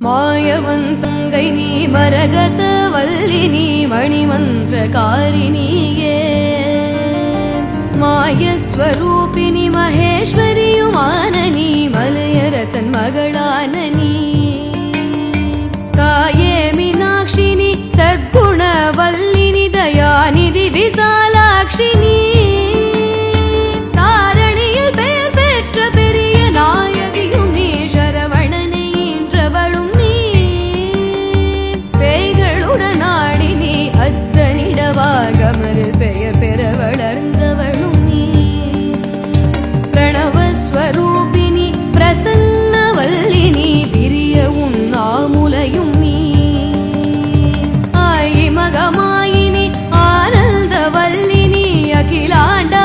மாயவன் தங்கை நீ மரகத வல்லி நீ மணிமந்திரகாரிணியே மாயஸ்வரூபினி மகேஸ்வரியுமான நீ மலையரசன் மகளான நீ. காயே மீனாட்சினி சத்குண வல்லினி தயாநிதி விசா அகிலாண்ட